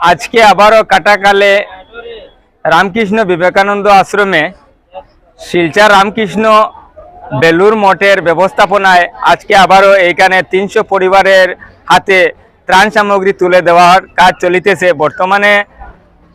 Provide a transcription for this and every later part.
আজকে আবারও কাটাকালে রামকৃষ্ণ বিবেকানন্দ আশ্রমে শিলচর রামকৃষ্ণ বেলুর মঠের ব্যবস্থাপনায় আজকে আবারও এইখানে তিনশো পরিবারের হাতে ত্রাণ সামগ্রী তুলে দেওয়ার কাজ চলিতেছে। বর্তমানে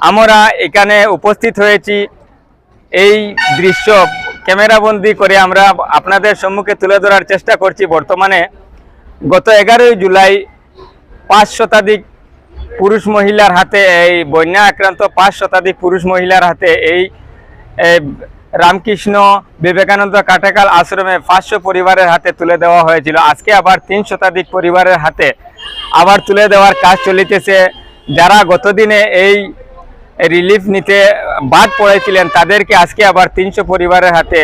আমরা এখানে উপস্থিত হয়েছি। এই দৃশ্য ক্যামেরাবন্দি করে আমরা আপনাদের সম্মুখে তুলে ধরার চেষ্টা করছি। বর্তমানে গত এগারোই জুলাই পাঁচ শতাধিক পুরুষ মহিলার হাতে এই বন্যা আক্রান্ত পাঁচ শতাধিক পুরুষ মহিলার হাতে এই রামকৃষ্ণ বিবেকানন্দ কাটাকাল আশ্রমে পাঁচশো পরিবারের হাতে তুলে দেওয়া হয়েছিল। আজকে আবার তিন শতাধিক পরিবারের হাতে আবার তুলে দেওয়ার কাজ চলিতেছে। যারা গতদিনে এই রিলিফ নিতে বাদ পড়েছিলেন, তাদেরকে আজকে আবার তিনশো পরিবারের হাতে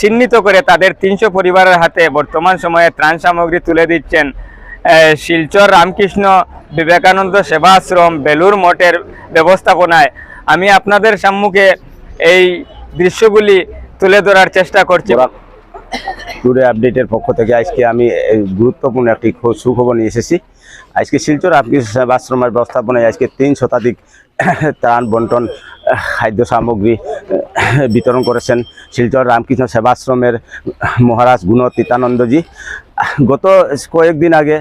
চিহ্নিত করে তাদের তিনশো পরিবারের হাতে বর্তমান সময়ে ত্রাণ সামগ্রী তুলে দিচ্ছেন। শিলচর রামকৃষ্ণ বিবেকানন্দ সেবাশ্রম বেলুর মঠের ব্যবস্থাপনায় আমি আপনাদের সম্মুখে এই দৃশ্যগুলি তুলে ধরার চেষ্টা করছি। টুডে আপডেটের পক্ষ থেকে আজকে আমি গুরুত্বপূর্ণ একটি সুখবর নিয়ে এসেছি। আজকে শিলচর আপনি সেবাশ্রমের ব্যবস্থাপনায় আজকে তিন শতাধিক ত্রাণ বন্টন খাদ্য সামগ্রী, বিতরণ করেছেন শিলচর রামকৃষ্ণ সেবাশ্রমের মহারাজ গুণ তিতানন্দজি গত কয়েকদিন আগে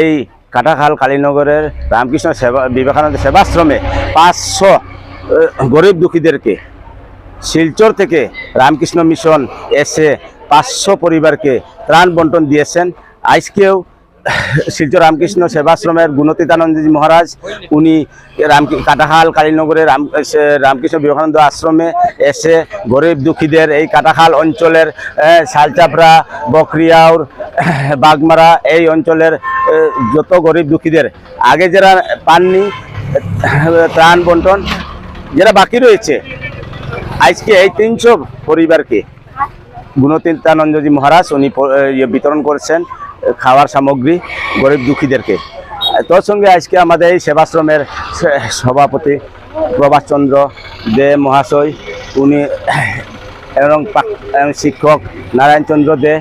এই কাটাখাল কালীনগরের রামকৃষ্ণ সেবা, বিবেকানন্দ সেবাশ্রমে পাঁচশো গরিব দুঃখীদেরকে শিলচর থেকে রামকৃষ্ণ মিশন এসে পাঁচশো পরিবারকে ত্রাণ বন্টন দিয়েছেন। আজকেও শিলচর রামকৃষ্ণ সেবাশ্রমের গুণতীতানন্দজি মহারাজ, উনি রাম কাটাখাল কালীনগরের রাম রামকৃষ্ণ বিবেকানন্দ আশ্রমে এসে গরিব দুঃখীদের এই কাটাখাল অঞ্চলের শালচাপড়া, বকরিয়াউর, বাগমারা এই অঞ্চলের যত গরিব দুঃখীদের, আগে যারা পাননি, ত্রাণ বন্টন, যারা বাকি রয়েছে, আজকে এই তিনশো পরিবারকে গুণতীতানন্দজি মহারাজ উনি বিতরণ করেছেন। খাওয়ার সামগ্রী গরিব দুঃখীদেরকে। তোর সঙ্গে আজকে আমাদের এই সেবাশ্রমের সভাপতি প্রভাষচন্দ্র দে মহাশয়, উনি এবং শিক্ষক নারায়ণচন্দ্র দে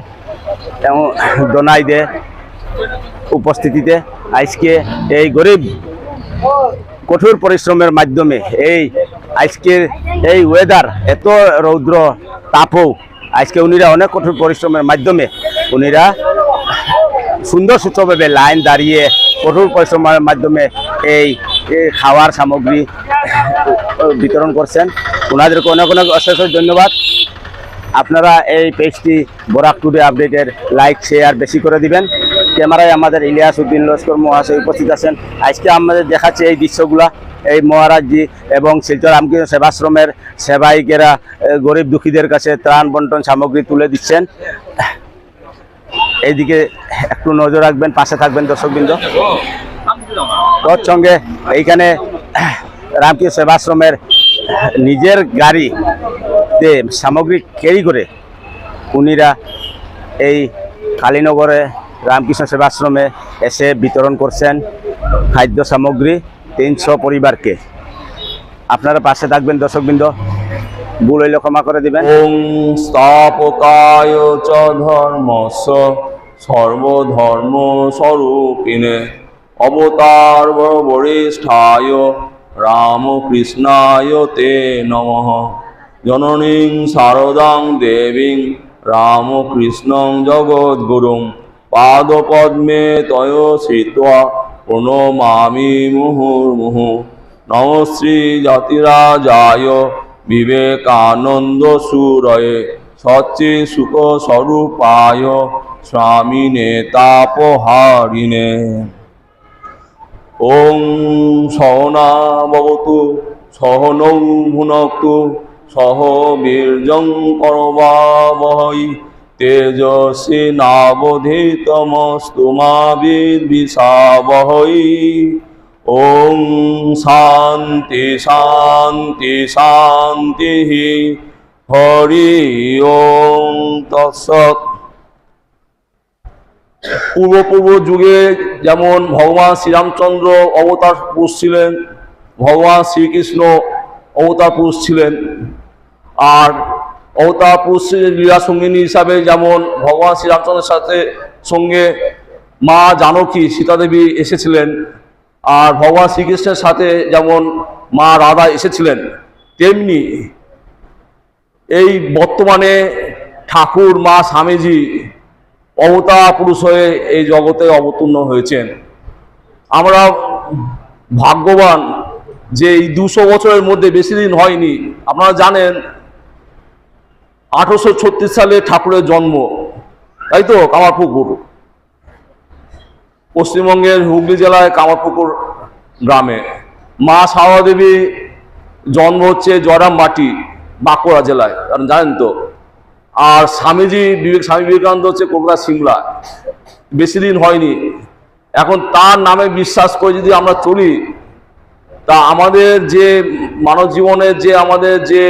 এবং দোনাই দে উপস্থিতিতে আজকে এই গরিব কঠোর পরিশ্রমের মাধ্যমে এই আজকের এই ওয়েদার এত রৌদ্র, তাপও আজকে উনিরা অনেক কঠোর পরিশ্রমের মাধ্যমে উনিরা সুন্দর সুস্থভাবে লাইন দাঁড়িয়ে কঠোর পরিশ্রমের মাধ্যমে এই খাওয়ার সামগ্রী বিতরণ করছেন ওনাদেরকে অনেক অনেক অশেষ ধন্যবাদ। আপনারা এই পেজটি বরাক টুডে আপডেটের লাইক, শেয়ার বেশি করে দিবেন। ক্যামেরায় আমাদের ইলিয়াস উদ্দিন লস্কর মহাশয় উপস্থিত আছেন। আজকে আমাদের দেখাচ্ছে এই দৃশ্যগুলা, এই মহারাজজি এবং শিলচর রামকৃষ্ণ সেবাশ্রমের সেবায়িকেরা গরিব দুঃখীদের কাছে ত্রাণ বন্টন সামগ্রী তুলে দিচ্ছেন। এইদিকে একটু নজর রাখবেন, পাশে থাকবেন দর্শকবৃন্দ। সঙ্গে এইখানে রামকৃষ্ণ সেবাশ্রমের নিজের গাড়িতে সামগ্রী ক্যারি করে উনিরা এই কালীনগরে রামকৃষ্ণ সেবাশ্রমে এসে বিতরণ করছেন খাদ্য সামগ্রী তিনশো পরিবারকে। আপনারা পাশে থাকবেন দর্শকবৃন্দ। ভুল হইলে ক্ষমা করে দিবেন। ওং স্থাপকায় চ ধর্মস্য সর্বধর্ম স্বরূপিণে অবতার বরিষ্ঠায় রামকৃষ্ণায় তে নমঃ। জননীং শারদাং দেবীং রামকৃষ্ণং জগদ্গুরুং। পাদপদ্মে তয় শ্রিত্বা প্রণমামি মুহুর্মুহু। নমশ্রী জাতিরাজায় বিবেকানন্দ সুরয়ে সচ্চে সুখ স্বরূপায় স্বামিনে তাপহারিণে ওং সহনা সহনৌ ভুনক্তু, সহ বীর্যং করবাবহৈ তেজস্বী নাবধিতমস্তু মা বিদ্বিষাবহৈ ওং শান্তি শান্তি শান্তি হরি ওং তৎসৎ। পূর্বপূর্ব যুগে যেমন ভগবান শ্রীরামচন্দ্র অবতার পুরুষ ছিলেন, ভগবান শ্রীকৃষ্ণ অবতার পুরুষ ছিলেন। আর অবতার পুরুষ লীলা সঙ্গিনী হিসাবে যেমন ভগবান শ্রীরামচন্দ্রের সাথে সঙ্গে মা জানকী সীতাদেবী এসেছিলেন। আর ভগবান শ্রীকৃষ্ণের সাথে যেমন মা রাধা এসেছিলেন, তেমনি এই বর্তমানে ঠাকুর, মা স্বামীজি অবতার পুরুষ হয়ে এই জগতে অবতীর্ণ হয়েছেন। আমরা ভাগ্যবান যে এই দুশো বছরের মধ্যে বেশি দিন হয়নি। আপনারা জানেন, আঠারোশো ছত্রিশ সালে ঠাকুরের জন্ম। তাই তো, কামারপুকুর? পশ্চিমবঙ্গের হুগলি জেলায় কামারপুকুর গ্রামে। মা সাওয়া দেবী জন্ম হচ্ছে জয়রাম মাটি বাঁকুড়া জেলায়। কারণ জানেন তো, আর স্বামীজি বিবেক, স্বামী বিবেকানন্দ হচ্ছে কলকাতা সিমলা। বেশি দিন হয়নি। এখন তার নামে বিশ্বাস করে যদি আমরা চলি, তা আমাদের যে মানব জীবনের যে আমাদের যে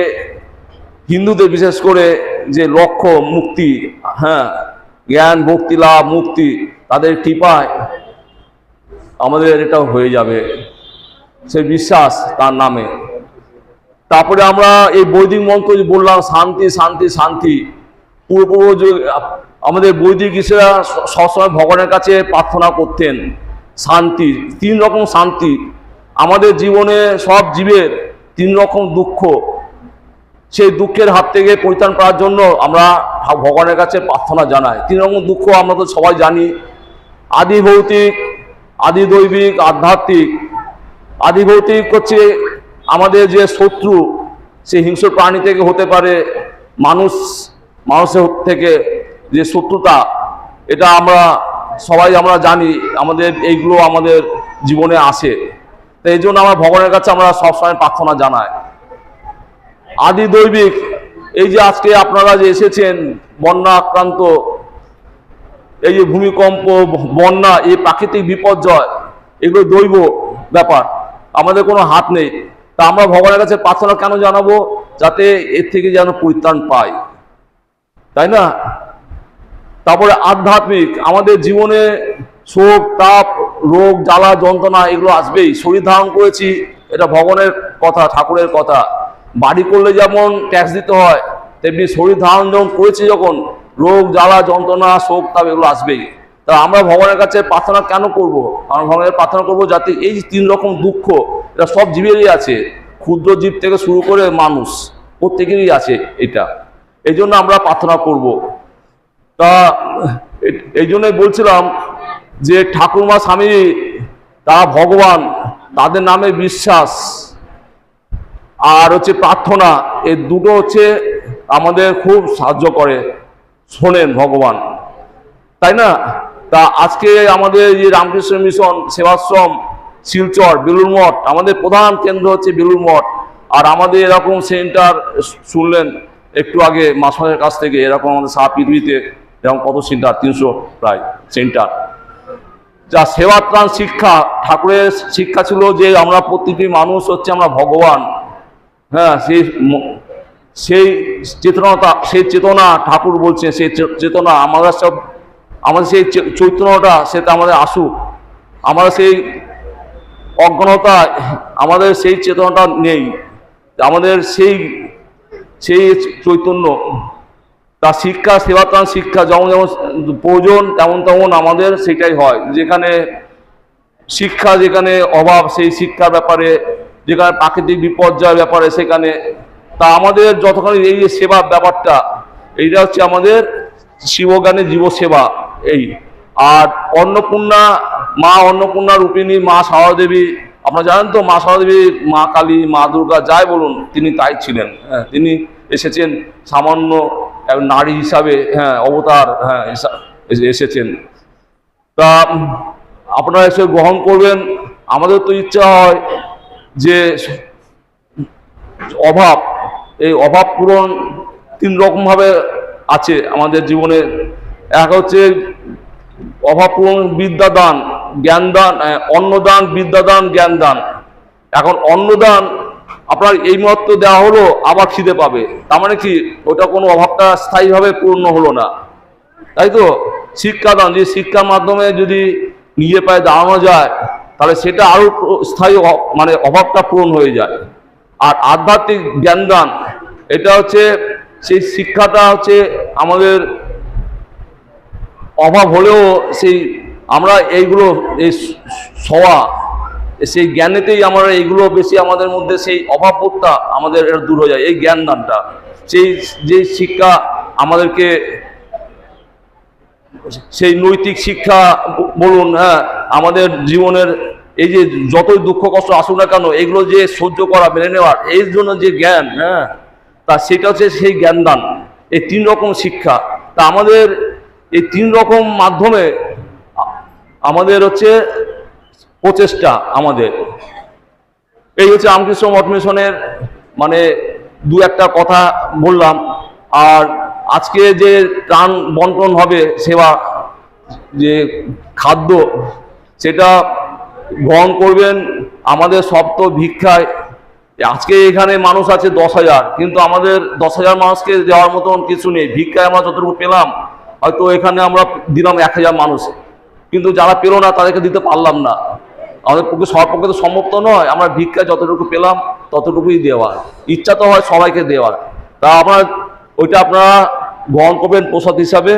হিন্দুদের বিশেষ করে যে লক্ষ্য, মুক্তি হ্যাঁ জ্ঞান, ভক্তি, লাভ, মুক্তি, তাদের কৃপায় আমাদের এটা হয়ে যাবে। সে বিশ্বাস তার নামে। তারপরে আমরা এই বৈদিক মন্ত্র যে বললাম, শান্তি শান্তি শান্তি পূর্বপূর্ব আমাদের বৈদিক স- সবসময় ভগবানের কাছে প্রার্থনা করতেন, শান্তি, তিন রকম শান্তি। আমাদের জীবনে সব জীবের তিন রকম দুঃখ। সেই দুঃখের হাত থেকে পরিত্রাণ পাওয়ার জন্য আমরা ভগবানের কাছে প্রার্থনা জানাই। তিন রকম দুঃখ আমরা তো সবাই জানি। আদি ভৌতিক আদি দৈবিক আধ্যাত্মিক আদি ভৌতিক হচ্ছে আমাদের যে শত্রু সে হিংস্র প্রাণী থেকে হতে পারে মানুষ, মানুষের থেকে যে শত্রুতা, এটা আমরা সবাই আমরা জানি, আমাদের এইগুলো আমাদের জীবনে আসে। তো এই জন্য আমরা ভগবানের কাছে আমরা সবসময় প্রার্থনা জানাই। আদি দৈবিক এই যে আজকে আপনারা যে এসেছেন, বন্যা আক্রান্ত এই যে ভূমিকম্প, বন্যা, এই প্রাকৃতিক বিপর্যয়, এগুলো দৈব ব্যাপার। আমাদের কোনো হাত নেই। তা আমরা ভগবানের কাছে প্রার্থনা কেন জানাব? যাতে এর থেকে যেন পরিত্রাণ পাই। তাই না? তারপরে আধ্যাত্মিক, আমাদের জীবনে শোক, তাপ, রোগ, জ্বালা, যন্ত্রণা, এগুলো আসবেই। শরীর ধারণ করেছি, এটা ভগবানের কথা, ঠাকুরের কথা। বাড়ি করলে যেমন ট্যাক্স দিতে হয়, তেমনি শরীর ধারণ যখন করেছি যখন রোগ, জ্বালা, যন্ত্রণা, শোক, তাপ, এগুলো আসবেই তা আমরা ভগবানের কাছে প্রার্থনা কেন করব? আমরা ভগবানের প্রার্থনা করব যাতে এই তিন রকম দুঃখ, এটা সব জীবেরই আছে। ক্ষুদ্র জীব থেকে শুরু করে মানুষ, প্রত্যেকেরই আছে এটা। এই জন্য আমরা প্রার্থনা করব। তা এই জন্যই বলছিলাম যে ঠাকুরমা স্বামী তারা ভগবান, তাদের নামে বিশ্বাস। আর হচ্ছে প্রার্থনা এই দুটো হচ্ছে আমাদের খুব সাহায্য করে। শোনেন ভগবান। তাই না? তা আজকে আমাদের যে রামকৃষ্ণ মিশন, সেবাশ্রম, শিলচর বেলুর মঠ, আমাদের প্রধান কেন্দ্র হচ্ছে বেলুর মঠ। আর আমাদের এরকম সেন্টার, শুনলেন একটু আগে মাসের কাছ থেকে, এরকম আমাদের সারা পৃথিবীতে এরকম কত সেন্টার, তিনশো প্রায় সেন্টার। যা সেবাত্রাণ শিক্ষা, ঠাকুরের শিক্ষা ছিল যে আমরা প্রতিটি মানুষ হচ্ছে আমরা ভগবান। হ্যাঁ সেই সেই চেতনাটা সেই চেতনা ঠাকুর বলছেন, সেই চেতনা আমরা সব, আমাদের সেই চৈতন্যটা সেটা আমাদের আসুক আমরা সেই অজ্ঞানতা, আমাদের সেই চেতনাটা নেই। আমাদের সেই সেই চৈতন্য তা শিক্ষা সেবাত্রাণ শিক্ষা, যেমন যেমন প্রয়োজন তেমন তেমন আমাদের সেটাই হয়। যেখানে শিক্ষা, যেখানে অভাব, সেই শিক্ষার ব্যাপারে, যেখানে প্রাকৃতিক বিপর্যয়ের ব্যাপারে, সেখানে তা আমাদের যতখানি এই যে সেবা ব্যাপারটা, এইটা হচ্ছে আমাদের শিবজ্ঞানের জীব সেবা এই। আর অন্নপূর্ণা, মা অন্নপূর্ণা রূপিণী, মা সারদা দেবী আপনারা জানেন তো, মা সারদা দেবী মা কালী, মা দুর্গা, যাই বলুন, তিনি তাই ছিলেন। হ্যাঁ তিনি এসেছেন সামান্য নারী হিসাবে হ্যাঁ অবতার হ্যাঁ এসা- এসে- এসেছেন। তা, আপনারা এসে গ্রহণ করবেন। আমাদের তো ইচ্ছা হয় যে অভাব অভাব পূরণ তিন রকমভাবে আছে আমাদের জীবনে। এক হচ্ছে অভাব পূরণ বিদ্যাদান, জ্ঞানদান অন্নদান, বিদ্যাদান, জ্ঞানদান। এখন অন্নদান আপনার এই মাত্র দেওয়া হলো, আবার খিদে পাবে। তার মানে কি? ওটা কোনো অভাবটা স্থায়ীভাবে পূর্ণ হলো না। তাই তো? শিক্ষাদান, যে শিক্ষার মাধ্যমে যদি নিজে পায়ে দাঁড়ানো যায়, তাহলে সেটা আরও প্র- স্থায়ী মানে অভাবটা পূরণ হয়ে যায়। আর আধ্যাত্মিক জ্ঞানদান, এটা হচ্ছে সেই শিক্ষাটা হচ্ছে আমাদের অভাব হলেও সেই আমরা এইগুলো এই সওয়া, সেই জ্ঞানেতেই আমরা এইগুলো বেশি আমাদের মধ্যে সেই অভাববোধটা আমাদের এটা দূর হয়ে যায়, এই জ্ঞান দানটা সেই যে শিক্ষা আমাদেরকে সেই নৈতিক শিক্ষা বলুন হ্যাঁ আমাদের জীবনের এই যে যতই দুঃখ কষ্ট আসুক না কেন, এগুলো যে সহ্য করা, মেনে নেওয়ার এই জন্য যে জ্ঞান হ্যাঁ তা সেটা হচ্ছে সেই জ্ঞান দান এই তিন রকম শিক্ষা। তা আমাদের এই তিন রকম মাধ্যমে আমাদের হচ্ছে প্রচেষ্টা আমাদের। এই হচ্ছে রামকৃষ্ণ মঠ মিশনের মানে দু একটা কথা বললাম, আর আজকে যে ত্রাণ বন্টন হবে, সেবা যে খাদ্য, সেটা গ্রহণ করবেন আমাদের সপ্ত ভিক্ষায়। আজকে এখানে মানুষ আছে দশ হাজার, কিন্তু আমাদের দশ হাজার মানুষকে দেওয়ার মতন কিছু নেই। ভিক্ষায় আমরা যতটুকু পেলাম, হয়তো এখানে আমরা দিলাম এক হাজার মানুষ। কিন্তু যারা পেল না, তাদেরকে দিতে পারলাম না। আমাদের পক্ষে সবার পক্ষে তো সম্ভব তো নয়, আমরা ভিক্ষা যতটুকু পেলাম, ততটুকুই দেওয়ার। ইচ্ছা তো হয় সবাইকে দেওয়ার। তা আপনার, ওইটা আপনারা গ্রহণ করবেন প্রসাদ হিসাবে।